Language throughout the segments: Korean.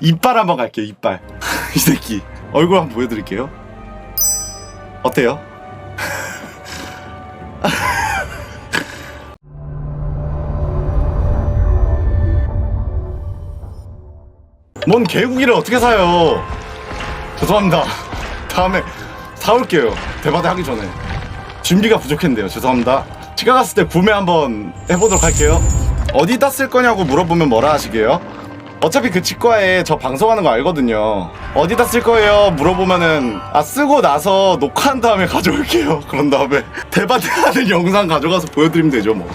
이빨 한번 갈게요 이빨. 이 새끼. 얼굴 한번 보여드릴게요. 어때요? 뭔 개고기를 어떻게 사요? 죄송합니다. 다음에 사올게요. 대바대 하기 전에. 준비가 부족했는데요. 죄송합니다. 제가 갔을 때 구매 한번 해보도록 할게요. 어디다 쓸 거냐고 물어보면 뭐라 하시게요? 어차피 그 치과에 저 방송하는 거 알거든요. 어디다 쓸 거예요? 물어보면은 아 쓰고 나서 녹화한 다음에 가져올게요. 그런 다음에 대바대 하는 영상 가져가서 보여드리면 되죠 뭐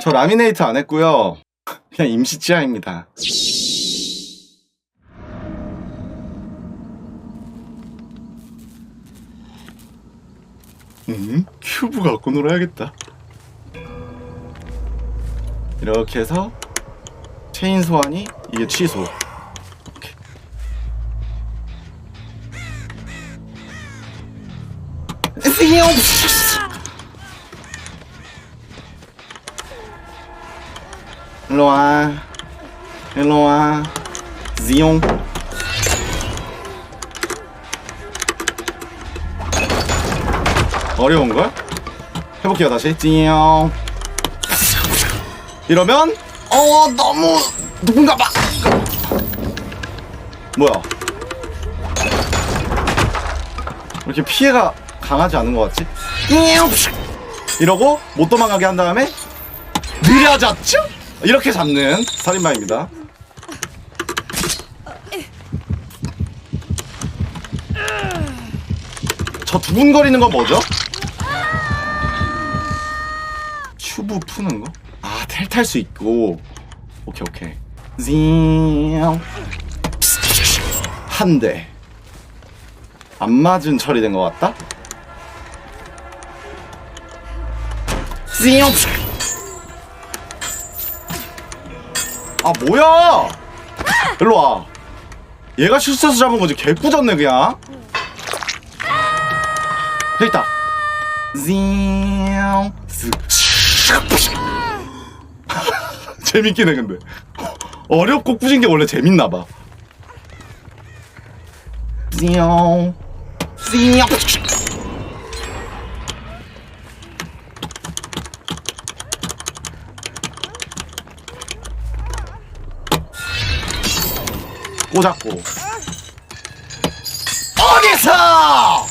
저 라미네이트 안 했고요. 그냥 임시 치아입니다. 음, 큐브 갖고 놀아야겠다. 이렇게 해서 체인 소환이 이게 취소. 오케이. 일로 와. 일로 와. 지용. 어려운 걸? 해볼게요 다시. 띠용. 이러면 어 너무 누군가 봐. 뭐야? 이렇게 피해가 강하지 않은 것 같지? 이러고 못 도망가게 한 다음에 느려졌죠? 이렇게 잡는 살인마입니다. 저 두근거리는 건 뭐죠? 튜브 푸는 거? 아, 텔 탈 수 있고. 오케이, 오케이. 징. 한 대. 안 맞은 처리된 것 같다? 징. 아, 뭐야! 일로 와. 얘가 실수해서 잡은 거지. 개꾸졌네, 그냥. 여기 있다. 징. 재밌긴 해 근데 어렵고 꾸진 게 원래 재밌나 봐. 띠용 띠용 꽂았고. 어디서?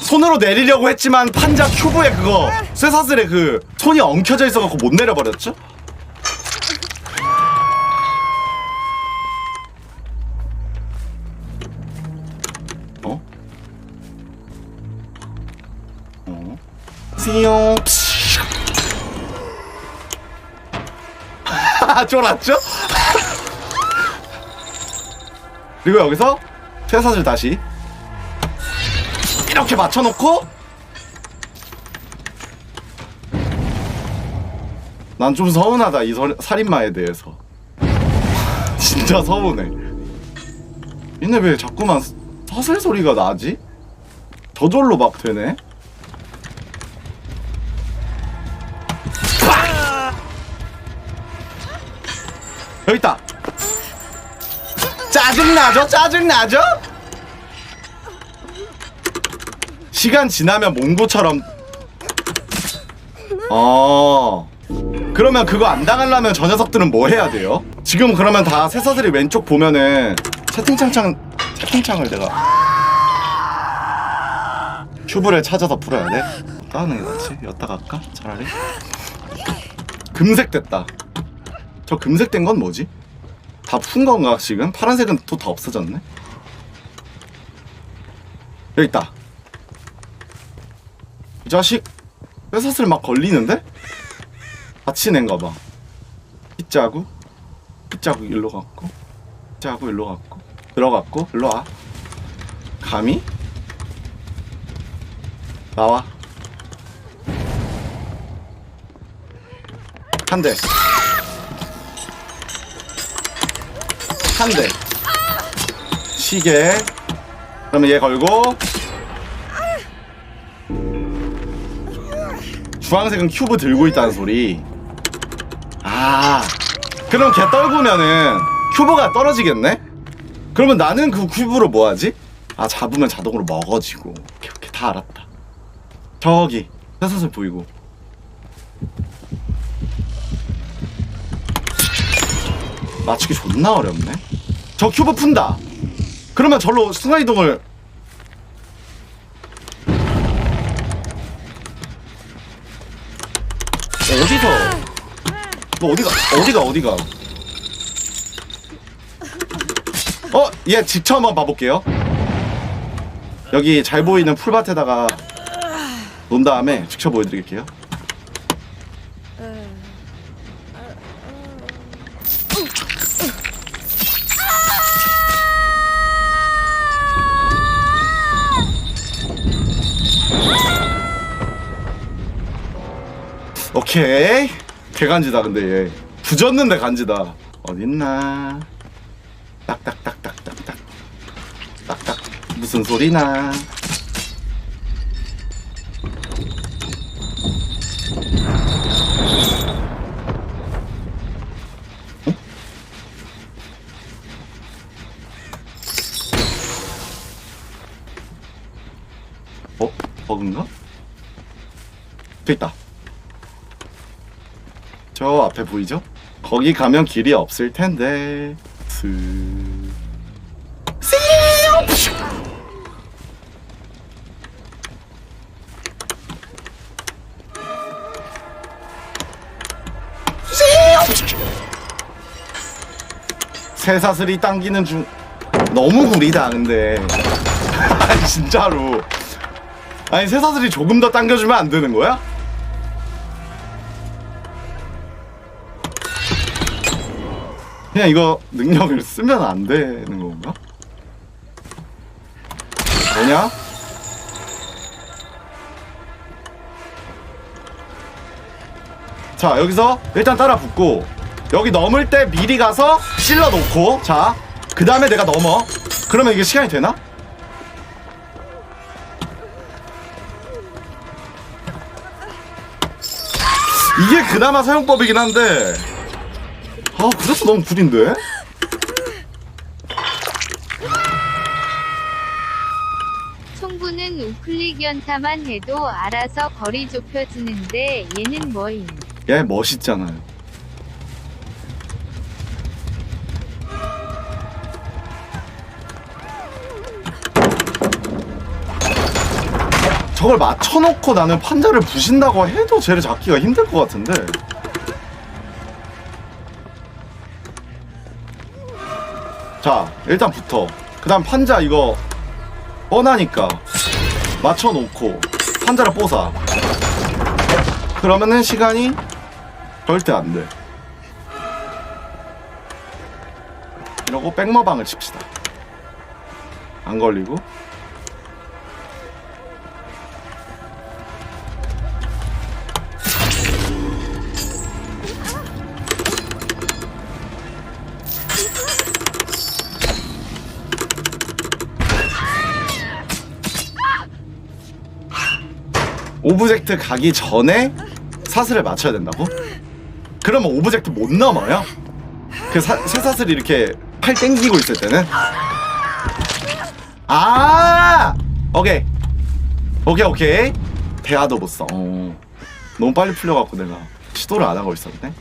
손으로 내리려고 했지만 판자 큐브에 그거 쇠사슬에 그 손이 엉켜져 있어갖고 못 내려버렸죠? 띠용. 쫄았죠? 그리고 여기서 쇠사슬 다시. 이렇게 맞춰놓고. 난 좀 서운하다 이 설- 살인마에 대해서. 진짜 서운해. 얘네 왜 자꾸만 스- 사슬 소리가 나지? 저절로 막 되네 짜증나죠? 짜증나죠? 시간 지나면 몽고처럼 어 그러면 그거 안 당하려면 저 녀석들은 뭐 해야 돼요? 지금 그러면 다 새사슬이 왼쪽 보면은 채팅창창 채팅창을 내가 큐브를 찾아서 풀어야 돼? 하는 게 낫지? 여기다 갈까? 차라리 금색 됐다 저 금색 된 건 뭐지? 다 푼 건가 지금? 파란색은 또 다 없어졌네 여기 있다 이 자식 쇠사슬 막 걸리는데? 같이 낸가 봐. 빗자구, 빗자구 일로 갔고, 빗자구 일로 갔고, 들어갔고, 일로 와. 감히? 나와. 한 대. 한 대. 시계. 그러면 얘 걸고. 주황색은 큐브 들고 있다는 소리. 아, 그럼 걔 떨구면은 큐브가 떨어지겠네? 그러면 나는 그 큐브로 뭐 하지? 아 잡으면 자동으로 먹어지고 오케이 오케이 다 알았다 저기 쇠사슬 보이고 맞추기 존나 어렵네 저 큐브 푼다. 그러면 절로 순간이동을. 어디서? 너 어디가 어디가 어디가? 어? 얘 직접 한번 봐볼게요. 여기 잘 보이는 풀밭에다가 논 다음에 직접 보여드릴게요 오케이. 개간지다 근데 얘. 부졌는데 간지다. 어딨나? 딱딱딱딱딱딱. 딱딱. 무슨 소리나 어? 어? 버그인가? 저 있다 저 앞에 보이죠? 거기 가면 길이 없을 텐데. 스... 스- 새사슬이 당기는 중. 너무 구리다 근데. 아니 진짜로. 아니 새사슬이 조금 더 당겨주면 안 되는 거야? 그냥 이거 능력을 쓰면 안 되는 건가? 뭐냐? 자 여기서 일단 따라 붙고 여기 넘을 때 미리 가서 찔러 놓고 자그 다음에 내가 넘어 그러면 이게 시간이 되나? 이게 그나마 사용법이긴 한데 아 그래서 너무 구린데? 총구는 우클릭 연타만 해도 알아서 거리 좁혀지는데 얘는 뭐임? 얘 멋있잖아요 저걸 맞춰놓고 나는 판자를 부신다고 해도 쟤를 잡기가 힘들 것 같은데 자 일단 붙어 그 다음 판자 이거 뻔하니까 맞춰놓고 판자를 뽀사 그러면은 시간이 절대 안 돼. 이러고 백머방을 칩시다. 안 걸리고. 오브젝트 가기 전에 사슬을 맞춰야 된다고? 그러면 오브젝트 못 넘어요? 그 사, 쇠사슬이 이렇게 팔 땡기고 있을 때는? 아! 오케이. 오케이, 오케이. 대화도 못 써. 어. 너무 빨리 풀려갖고 내가 시도를 안 하고 있었네.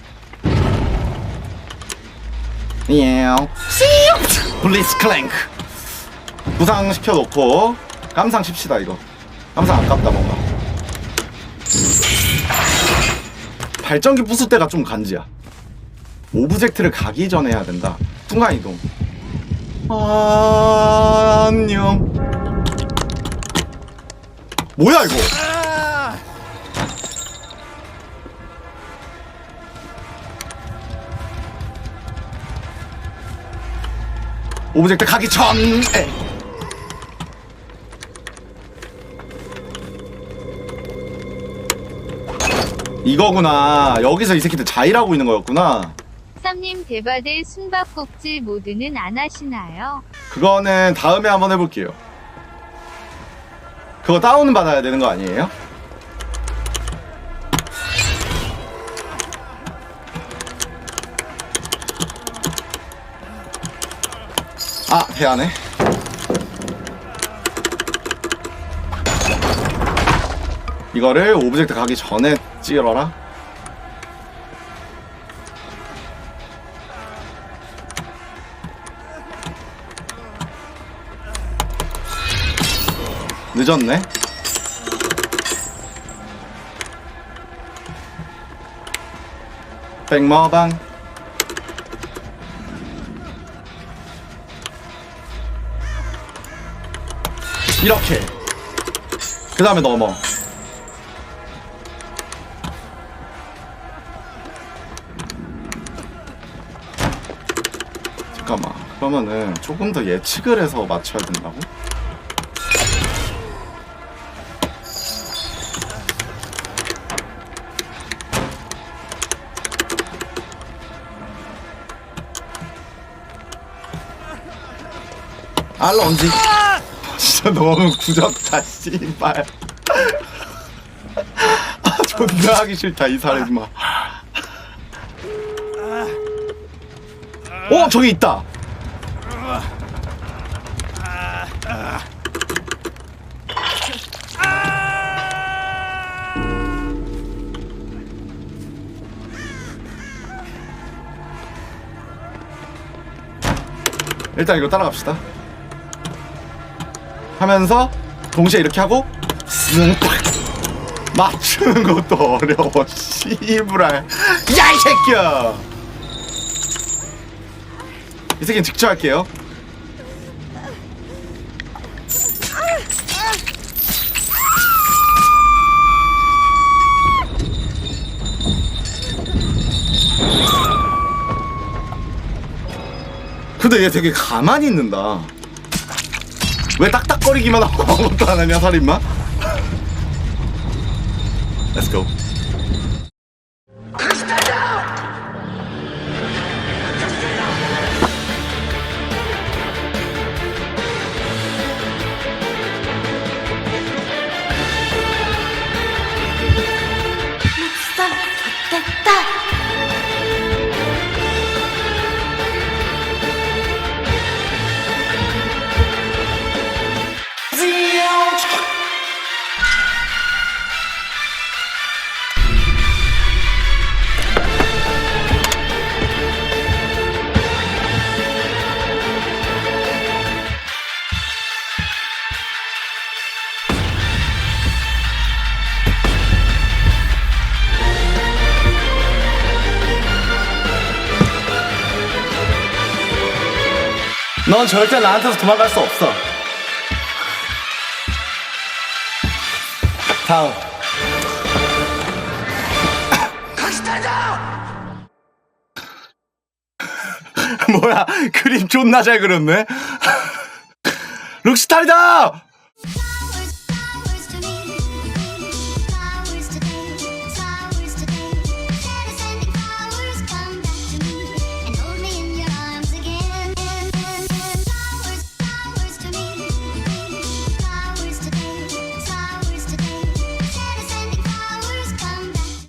예요. 블리츠 클랭크. 부상 시켜놓고 깜상 칩시다 이거. 깜상 아깝다 뭔가. 발전기 부술 때가 좀 간지야. 오브젝트를 가기 전에 해야 된다. 순간 이동. 아, 안녕. 뭐야 이거? 오브젝트 가기 전에. 이거구나. 여기서 이 새끼들 자일하고 있는 거였구나. 쌈님 대바대 숨바꼭질 모드는 안 하시나요? 그거는 다음에 한번 해볼게요. 그거 다운 받아야 되는 거 아니에요? 아 해야네 이거를 오브젝트 가기 전에 찌러라. 늦었네. 백머방. 이렇게. 그 다음에 넘어 잠깐만. 그러면은 조금 더 예측을 해서 맞춰야 된다고? 알런지 진짜 너무 구졌다 씨발. 아 존나 하기 싫다 이 살인마 어 저기 있다. 일단 이거 따라갑시다. 하면서 동시에 이렇게 하고 쓱 맞추는 것도 어려워. 씨부랄. 야 이 새끼야 이 새끼는 직접 할게요 근데 얘 되게 가만히 있는다 왜 딱딱거리기만 하고 아무것도 안 하냐 살인마? Basta! 넌 절대 나한테서 도망갈 수 없어. 다음. 뭐야 그림 존나 잘 그렸네. 룩스타이다